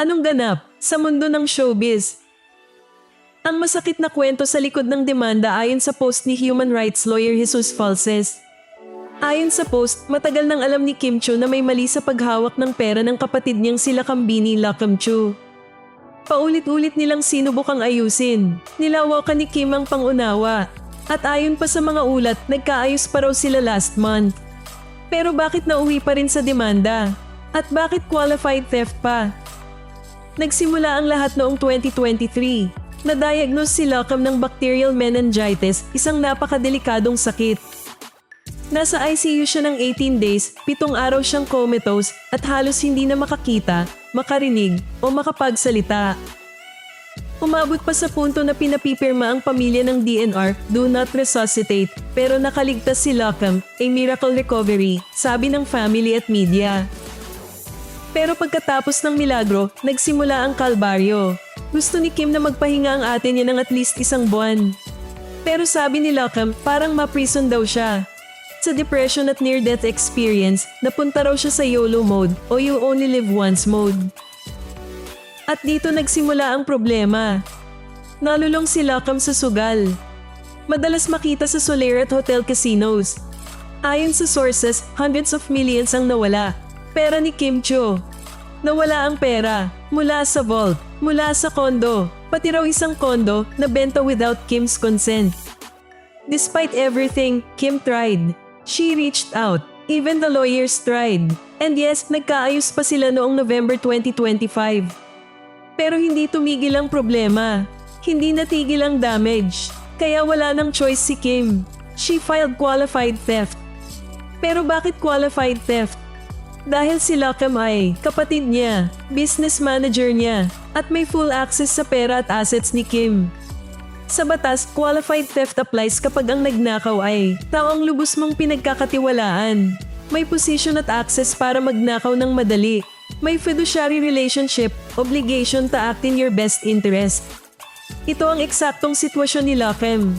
Anong ganap sa mundo ng showbiz? Ang masakit na kwento sa likod ng demanda ayon sa post ni human rights lawyer Jesus Falses. Ayon sa post, matagal nang alam ni Kim Cho na may mali sa paghawak ng pera ng kapatid niyang sila Kambini Lakam Cho. Paulit-ulit nilang sinubukang ayusin. Nilawakan ni Kim ang pangunawa. At ayon pa sa mga ulat, nagkaayos pa raw sila last month. Pero bakit nauwi pa rin sa demanda? At bakit qualified theft pa? Nagsimula ang lahat noong 2023. Na-diagnose si Lacam ng bacterial meningitis, isang napakadelikadong sakit. Nasa ICU siya ng 18 days, pitong araw siyang comatose at halos hindi na makakita, makarinig o makapagsalita. Umabot pa sa punto na pinapipirma ang pamilya ng DNR, do not resuscitate, pero nakaligtas si Lacam, a miracle recovery, sabi ng family at media. Pero pagkatapos ng milagro, nagsimula ang kalbaryo. Gusto ni Kim na magpahinga ang ate niya ng at least isang buwan. Pero sabi ni Lacam, parang ma-prison daw siya. Sa depression at near-death experience, napunta raw siya sa YOLO mode o you only live once mode. At dito nagsimula ang problema. Nalulong si Lacam sa sugal. Madalas makita sa Soler at hotel casinos. Ayon sa sources, hundreds of millions ang nawala. Pera ni Kim Cho. Nawala ang pera mula sa vault, mula sa kondo, pati raw isang kondo na benta without Kim's consent. Despite everything, Kim tried. She reached out. Even the lawyers tried. And yes, nagkaayos pa sila noong November 2025. Pero hindi tumigil ang problema. Hindi natigil ang damage. Kaya wala nang choice si Kim. She filed qualified theft. Pero bakit qualified theft? Dahil si Lacam ay kapatid niya, business manager niya, at may full access sa pera at assets ni Kim. Sa batas, qualified theft applies kapag ang nagnakaw ay tao ang lubos mong pinagkakatiwalaan. May position at access para magnakaw ng madali. May fiduciary relationship, obligation to act in your best interest. Ito ang eksaktong sitwasyon ni Lachem.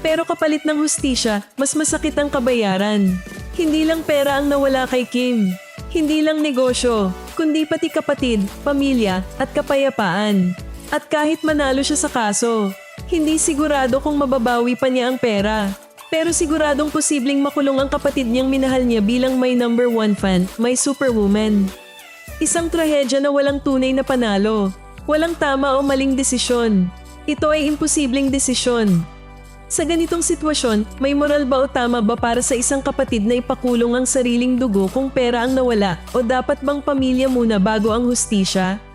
Pero kapalit ng hustisya, mas masakit ang kabayaran. Hindi lang pera ang nawala kay Kim. Hindi lang negosyo, kundi pati kapatid, pamilya, at kapayapaan. At kahit manalo siya sa kaso, hindi sigurado kung mababawi pa niya ang pera. Pero siguradong posibleng makulong ang kapatid niyang minahal niya bilang may number one fan, may superwoman. Isang trahedya na walang tunay na panalo. Walang tama o maling desisyon. Ito ay imposibleng desisyon. Sa ganitong sitwasyon, may moral ba o tama ba para sa isang kapatid na ipakulong ang sariling dugo kung pera ang nawala o dapat bang pamilya muna bago ang hustisya?